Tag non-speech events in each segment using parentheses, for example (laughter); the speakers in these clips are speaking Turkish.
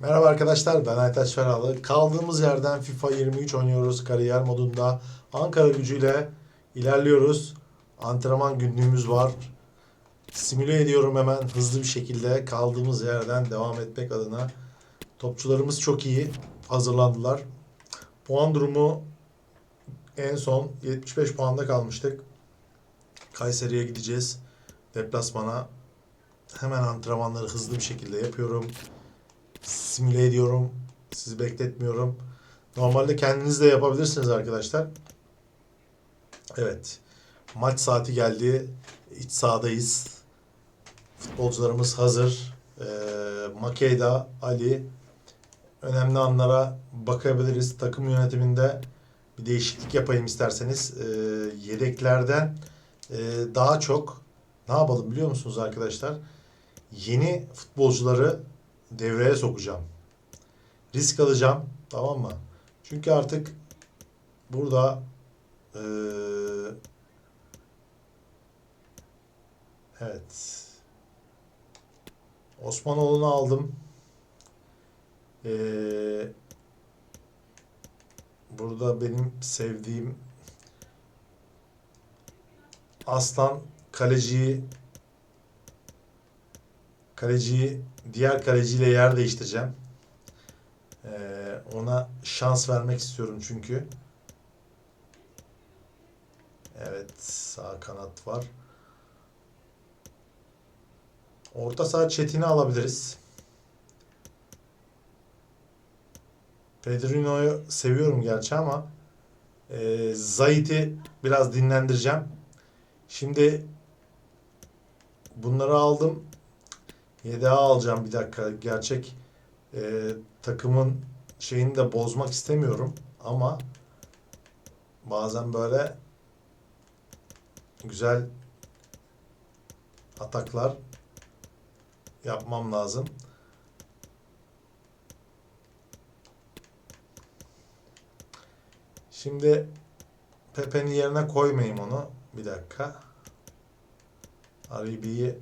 Merhaba arkadaşlar ben Aytaç Feralı. Kaldığımız yerden FIFA 23 oynuyoruz kariyer modunda. Ankara gücüyle ilerliyoruz. Antrenman günlüğümüz var. Simüle ediyorum hemen hızlı bir şekilde kaldığımız yerden devam etmek adına. Topçularımız çok iyi hazırlandılar. Puan durumu en son 75 puanda kalmıştık. Kayseri'ye gideceğiz. Deplasmana. Hemen antrenmanları hızlı bir şekilde yapıyorum simüle ediyorum. Sizi bekletmiyorum. Normalde kendiniz de yapabilirsiniz arkadaşlar. Evet. Maç saati geldi. İç sahadayız. Futbolcularımız hazır. Ee, Makeda, Ali. Önemli anlara bakabiliriz. Takım yönetiminde bir değişiklik yapayım isterseniz. Ee, yedeklerden e, daha çok ne yapalım biliyor musunuz arkadaşlar? Yeni futbolcuları devreye sokacağım. Risk alacağım. Tamam mı? Çünkü artık burada eee, evet Osmanoğlu'nu aldım. Eee, burada benim sevdiğim Aslan kaleciyi kaleciyi diğer kaleciyle yer değiştireceğim. Ee, ona şans vermek istiyorum çünkü. Evet sağ kanat var. Orta saha Çetin'i alabiliriz. Pedrinho'yu seviyorum gerçi ama e, Zayt'i biraz dinlendireceğim. Şimdi bunları aldım. Yedeğe alacağım bir dakika. Gerçek e, takımın şeyini de bozmak istemiyorum. Ama bazen böyle güzel ataklar yapmam lazım. Şimdi Pepe'nin yerine koymayayım onu. Bir dakika. Aribi'yi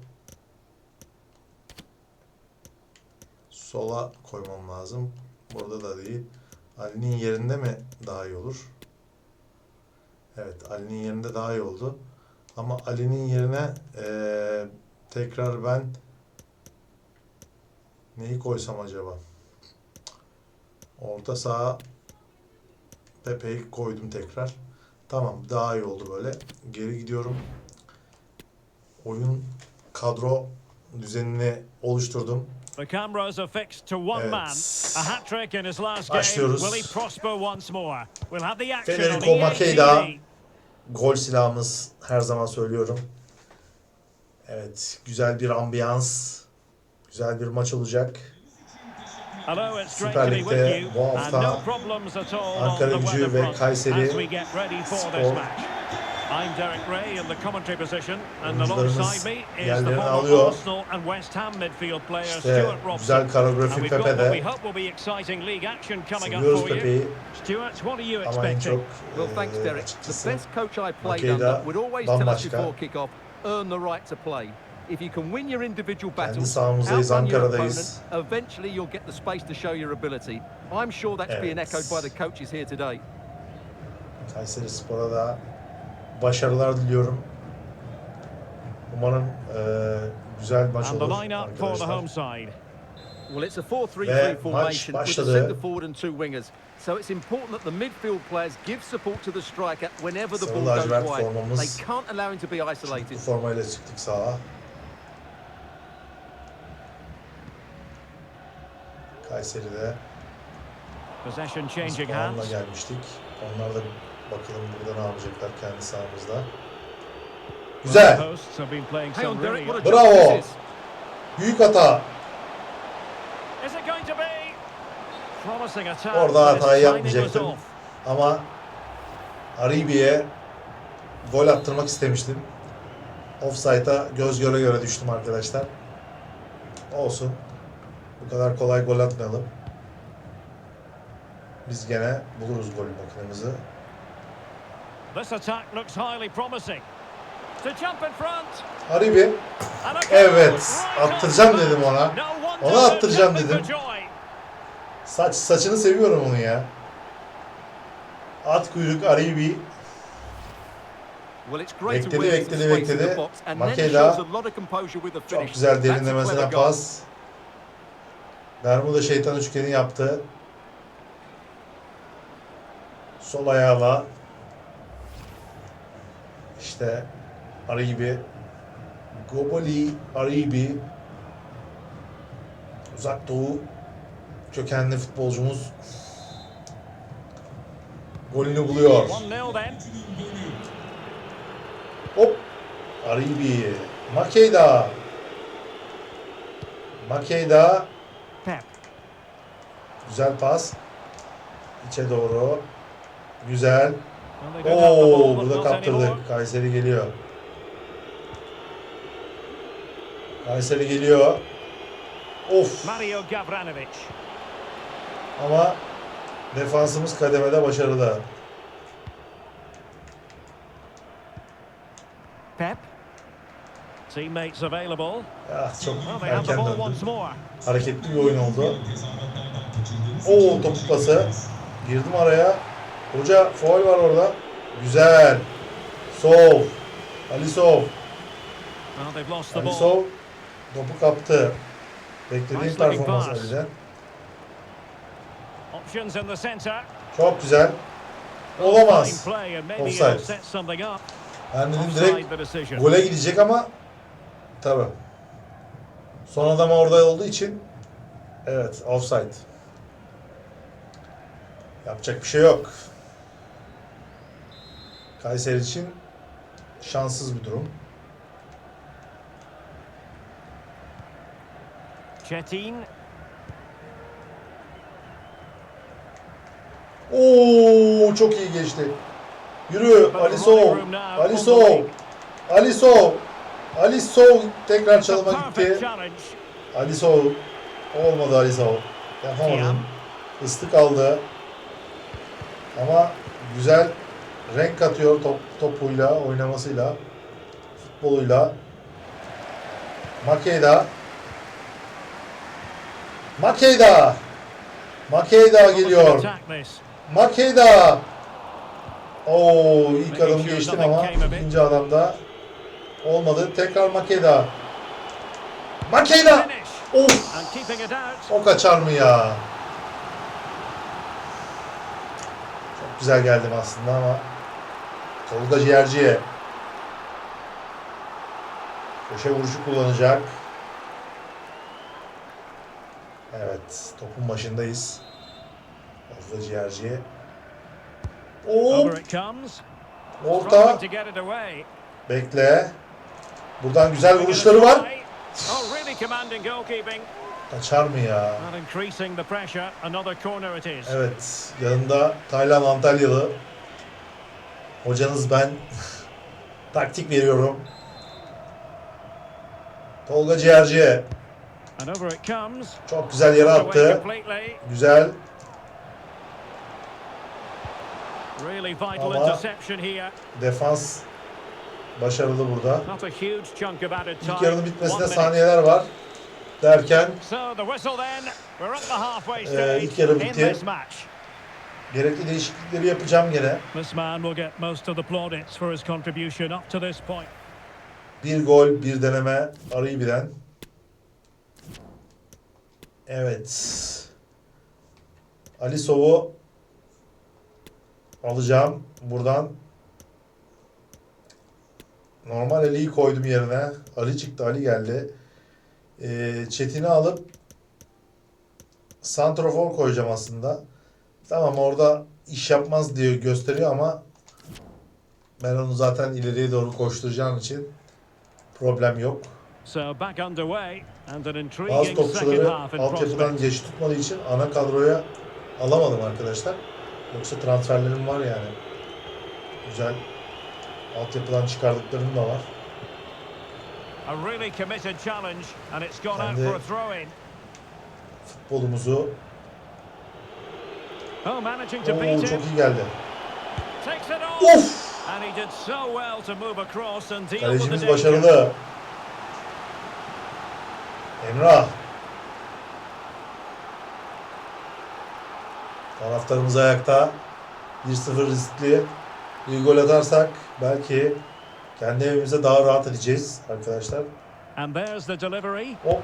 sola koymam lazım. Burada da değil. Ali'nin yerinde mi daha iyi olur? Evet, Ali'nin yerinde daha iyi oldu. Ama Ali'nin yerine eee, tekrar ben neyi koysam acaba? Orta saha Pepe'yi koydum tekrar. Tamam, daha iyi oldu böyle. Geri gidiyorum. Oyun kadro düzenini oluşturdum. The cameras are fixed to one man. A hat trick in his last game. Will he prosper once more? We'll have the action on Federico Makeda. EATV. Gol silahımız her zaman söylüyorum. Evet, güzel bir ambiyans, güzel bir maç olacak. Süper Lig'de bu hafta Ankara on the Gücü ve Kayseri Spor. I'm Derek Ray in the commentary position and alongside me is the yerlerini former alıyor. Arsenal and West Ham midfield player İşte Stuart Robson. güzel koreografi And we've got what we hope will be exciting league action coming up for you. Pepe'yi Stuart, what are you expecting? çok Well, thanks, Derek. The best coach I played under would always tell us before kick-off, earn the right to play. If you can win your individual battles, sahamızdayız, outrun your opponent, eventually you'll get the space to show your ability. I'm sure that's being echoed by the coaches here today. Kayseri Spor'a da başarılar diliyorum. Umarım eee, güzel maç And the olur line-up for the arkadaşlar. home side. Well, it's a 4-3-3 Ve maç formation with a başladı. centre forward and two wingers. So it's important that the midfield players give support to the striker whenever the ball goes wide. They can't allow him to be isolated. Formayla çıktık sağa. Kayseri'de Possession changing hands. gelmiştik. Onlar da bakalım burada ne yapacaklar kendi sahamızda. Güzel. Bravo. Büyük hata. Orada hatayı yapmayacaktım. Ama Aribi'ye gol attırmak istemiştim. Offside'a göz göre göre düştüm arkadaşlar. Olsun. Bu kadar kolay gol atmayalım. Biz gene buluruz gol makinemizi. This attack looks highly promising. To jump in front. Aribi. And a goal. Evet. Attıracağım dedim ona. Ona attıracağım dedim. Saç saçını seviyorum onun ya. At kuyruk Aribi. Well, it's great to Bekledi, bekledi, bekledi. Makeda. Çok güzel derinlemesine pas. Bermuda şeytan üçgeni yaptı. Sol ayağıyla işte Aribi Goboli Aribi Uzak Doğu kökenli futbolcumuz golünü buluyor. 1-0 then. Hop. Aribi. Makeda. Makeda. Güzel pas. İçe doğru. Güzel. Oo, burada anymore. Kayseri geliyor. Kayseri geliyor. Of. Mario Gavranovic. Ama defansımız kademede başarılı. Pep. Teammates available. Ah, çok erken döndü. Hareketli bir oyun oldu. Oo topuk pası. Girdim araya. Hoca foul var orada. Güzel. Sov. Lost the ball. Alisov topu kaptı. Beklediğim performans. Ali'den. Çok güzel. Olamaz. Offside. Ben dedim direkt gole gidecek ama tabi. Son adam orada olduğu için evet offside. Yapacak bir şey yok. Kayseri için şanssız bir durum. Chetin. Oo çok iyi geçti. Yürü Alisov. Alisov. Alisov. Alisov tekrar çalıma gitti. Alisov. Olmadı Alisov. Yapamadım. Islık aldı. Ama güzel renk katıyor top, topuyla, oynamasıyla, futboluyla. Makeda. Makeda. Makeda geliyor. Makeda. Oo ilk adamı geçtim ama ikinci adamda olmadı. Tekrar Makeda. Makeda. Of. O kaçar mı ya? Çok güzel geldim aslında ama Tolga Ciğerci'ye köşe vuruşu kullanacak. Evet, topun başındayız. Tolga Ciğerci'ye. Hop, orta. Bekle. Buradan güzel vuruşları var. Oh. Kaçar mı ya? Evet, yanında Taylan Antalyalı. Hocanız ben. Taktik veriyorum. Tolga Ciğerci çok güzel yere attı. Güzel. Ama-. Defans başarılı burada. İlk yarının bitmesine saniyeler var. Derken stage ilk yarı bitti. Gerekli değişiklikleri yapacağım gene. This man will get most of the plaudits for his contribution up to this point. Bir gol, bir deneme arayı bilen. Evet. Ali Sov'u alacağım buradan. Normal Ali'yi koydum yerine. Ali çıktı, Ali geldi. Ee, Çetin'i alıp Santrofor koyacağım aslında. Tamam orada iş yapmaz diye gösteriyor ama ben onu zaten ileriye doğru koşturacağım için problem yok. Bazı topçuları altyapıdan geç tutmadığı için ana kadroya alamadım arkadaşlar. Yoksa transferlerim var yani. Güzel altyapıdan çıkardıklarım da var. A really committed challenge and it's gone out Ben de- for a throw in. Futbolumuzu Oo, çok iyi geldi. Of! Kalecimiz başarılı. Emrah. Taraftarımız ayakta. 1-0 riskli. Bir gol atarsak belki kendi evimize daha rahat edeceğiz arkadaşlar. And there's the delivery. Oh.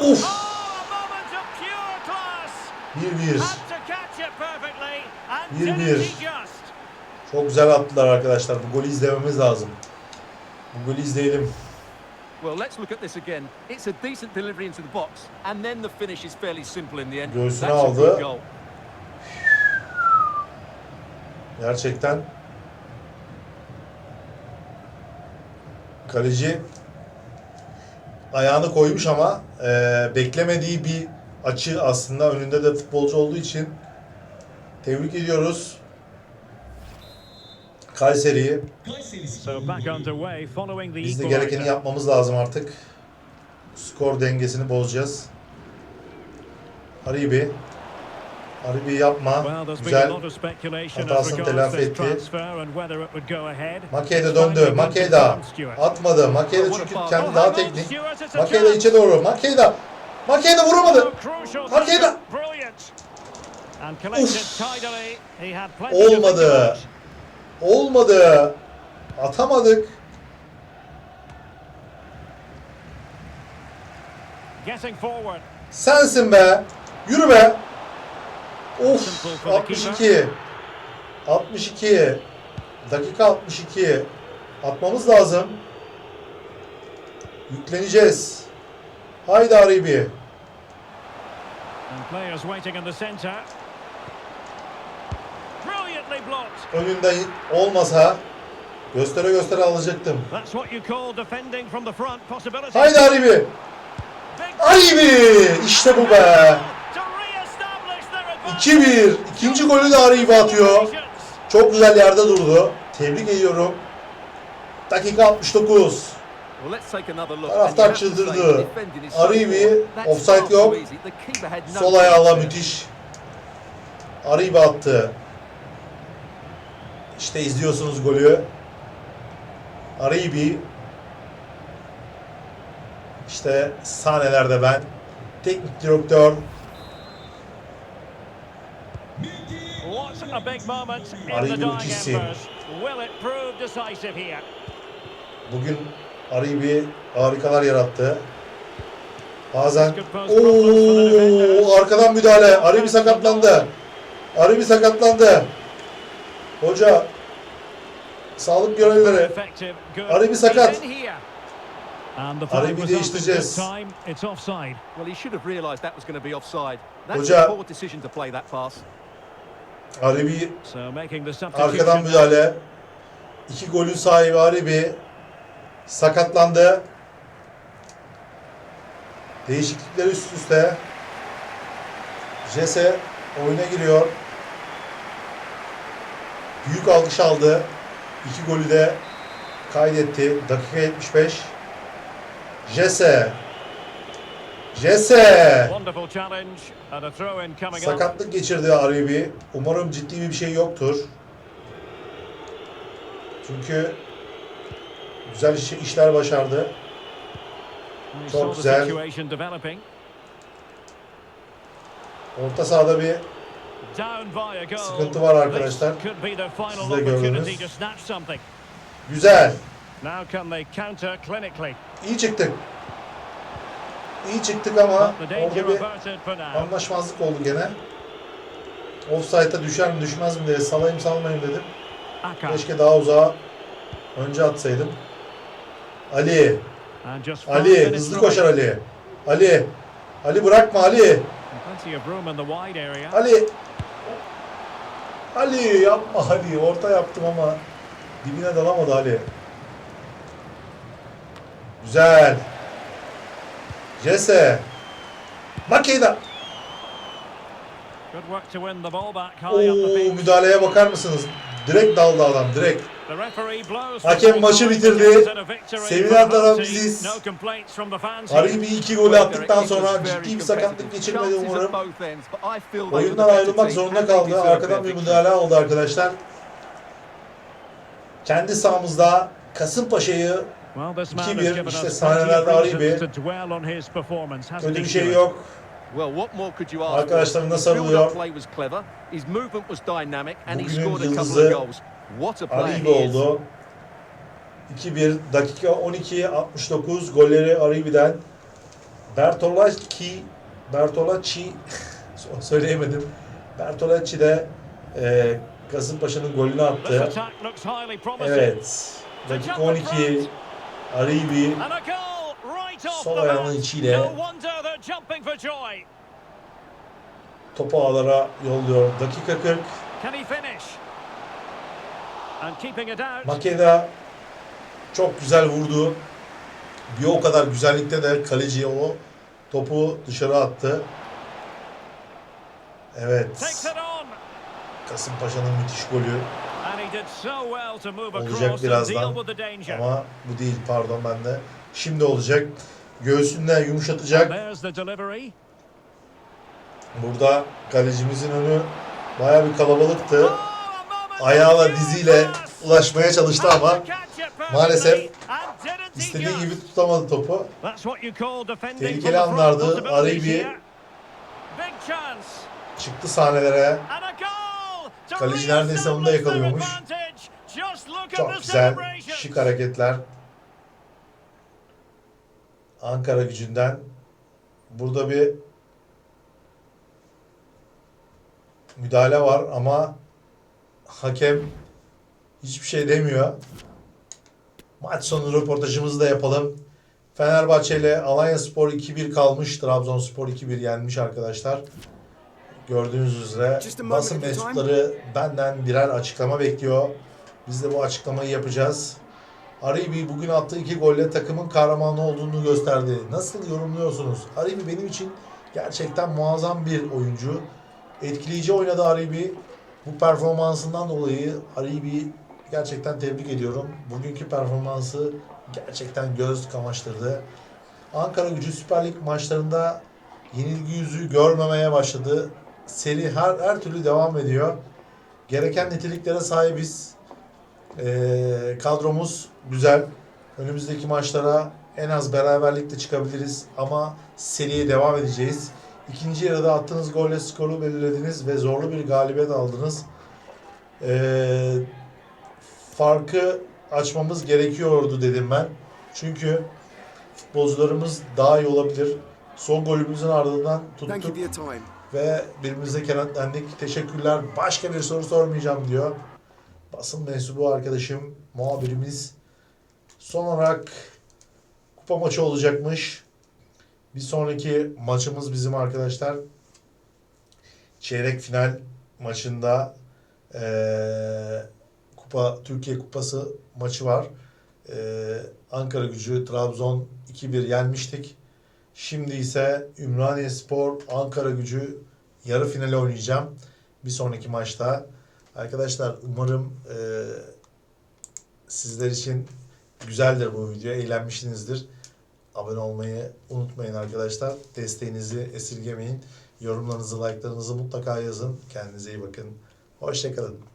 Uf. 1-1. 1-1. Had to catch it perfectly. And Bir didn't bir. he just? Çok güzel attılar arkadaşlar. Bu golü izlememiz lazım. Bu golü izleyelim. Well, let's look at this again. It's a decent delivery into the box, and then the finish is fairly simple in the end. Göğsüne aldı. Gerçekten kaleci ayağını koymuş ama e, beklemediği bir açı aslında önünde de futbolcu olduğu için tebrik ediyoruz. Kayseri'yi. Biz de gerekeni yapmamız lazım artık. Skor dengesini bozacağız. Haribi. Haribi yapma. Güzel. Hatasını telafi etti. Makeda döndü. Makeda atmadı. Makeda çünkü kendi Oh, daha teknik. Makeda içe doğru. Makeda. Makeda vuramadı. Makeda. Think Olmadı. Olmadı. Atamadık. Sensin be. Yürü be. Of. Simple for the 62. 62. Dakika 62. Atmamız lazım. Yükleneceğiz. Haydi Aribi. And players waiting in the centre. Önünde olmasa göstere göstere alacaktım. Haydi Aribi. Aribi. İşte bu be. to re-establish their advantage. 2-1. İkinci golü de Aribi atıyor. Çok güzel yerde durdu. Tebrik ediyorum. Dakika 69. Well, let's take another look. Taraftar çıldırdı. Aribi, offside yok. Sol ayağıyla müthiş. Aribi attı. İşte izliyorsunuz golü. Aribi. İşte sahnelerde ben. Teknik direktör. Aribi here? Bugün Aribi harikalar yarattı. Bazen ooo arkadan müdahale. Aribi sakatlandı. Aribi sakatlandı. Hoca sağlık görevlileri. Aribi sakat. Aribi değiştireceğiz. good time. It's offside. Well, he should have realised that was going to be offside. That's Hoca- a poor decision to play that pass. Aribi arkadan müdahale. İki golün sahibi Aribi sakatlandı. Değişiklikler üst üste. Jese oyuna giriyor. Büyük alkış aldı. İki golü de kaydetti. Dakika 75. Jese. Jese. Wonderful challenge and a throw in coming up. Sakatlık geçirdi Aribi. Umarım ciddi bir şey yoktur. Çünkü güzel iş- işler başardı. Çok güzel. Orta sahada bir Sıkıntı var arkadaşlar. Siz de gördünüz. güzel. Now can they counter clinically? İyi çıktık. İyi çıktık ama orada bir anlaşmazlık oldu gene. Offside'a düşer mi düşmez mi diye salayım salmayayım dedim. Keşke daha uzağa önce atsaydım. Ali. Ali hızlı koşar Ali. Ali. Ali bırakma Ali. Ali. Ali yapma Ali. Orta yaptım ama dibine dalamadı Ali. Güzel. Jesse. Makeda. Oo müdahaleye bakar mısınız? Direkt daldı adam direkt. Hakem maçı bitirdi. Sevinen taraf biziz. Haribi iki golü attıktan sonra ciddi bir sakatlık geçirmedi umarım. Oyundan ayrılmak zorunda kaldı. Arkadan bir müdahale aldı arkadaşlar. Kendi sahamızda Kasımpaşa'yı Well, this man 2-1, has given işte sahnelerde Aribi. kötü bir şey yok. Arkadaşlarına sarılıyor. Bugünün yıldızı of goals. What a player Aribe he is. oldu. 2-1 dakika 12 69 golleri Aribe'den Bertolacci Bertolacci (laughs) söyleyemedim. Bertolacci de e, Kasımpaşa'nın golünü attı. Evet. Dakika 12 Aribe And a goal right off Sol ayağının içiyle. Topu ağlara yolluyor. Dakika 40 Can he finish? And keeping it out. Makeda çok güzel vurdu. Bir o kadar güzellikte de kaleciye o topu dışarı attı. Evet. Kasımpaşa'nın müthiş golü. Olacak birazdan. Ama bu değil pardon ben de. Şimdi olacak. Göğsünden yumuşatacak. Burada kalecimizin önü baya bir kalabalıktı. Ayağıyla diziyle ulaşmaya çalıştı ama maalesef istediği gibi tutamadı topu. Tehlikeli anlardı. Aribi-. Çıktı sahnelere. Kaleci neredeyse onu da yakalıyormuş. Çok güzel, şık hareketler. Ankara gücünden. Burada bir müdahale var ama hakem hiçbir şey demiyor. Maç sonu röportajımızı da yapalım. Fenerbahçe ile Alanya Spor 2-1 kalmış. Trabzonspor 2-1 yenmiş arkadaşlar. Gördüğünüz üzere basın mensupları benden birer açıklama bekliyor. Biz de bu açıklamayı yapacağız. Aribi bugün attığı iki golle takımın kahramanı olduğunu gösterdi. Nasıl yorumluyorsunuz? Aribi benim için gerçekten muazzam bir oyuncu. Etkileyici oynadı Aribi. Bu performansından dolayı Aribi gerçekten tebrik ediyorum. Bugünkü performansı gerçekten göz kamaştırdı. Ankara gücü Süper Lig maçlarında yenilgi yüzü görmemeye başladı. Seri her, her türlü devam ediyor. Gereken niteliklere sahibiz. Ee, kadromuz güzel. Önümüzdeki maçlara en az beraberlikle çıkabiliriz ama seriye devam edeceğiz. İkinci yarıda attığınız golle skoru belirlediniz ve zorlu bir galibiyet aldınız. Ee, farkı açmamız gerekiyordu dedim ben. Çünkü futbolcularımız daha iyi olabilir. Son golümüzün ardından tuttuk ve birbirimize kenetlendik. Teşekkürler. Başka bir soru sormayacağım diyor. Basın mensubu arkadaşım, muhabirimiz. Son olarak kupa maçı olacakmış. Bir sonraki maçımız bizim arkadaşlar. Çeyrek final maçında eee, kupa Türkiye Kupası maçı var. Eee, Ankara Gücü Trabzon 2-1 yenmiştik. Şimdi ise Ümraniye Spor Ankara Gücü yarı finali oynayacağım. Bir sonraki maçta. Arkadaşlar umarım eee, sizler için güzeldir bu video. Eğlenmişsinizdir. Abone olmayı unutmayın arkadaşlar. Desteğinizi esirgemeyin. Yorumlarınızı, like'larınızı mutlaka yazın. Kendinize iyi bakın. Hoşçakalın.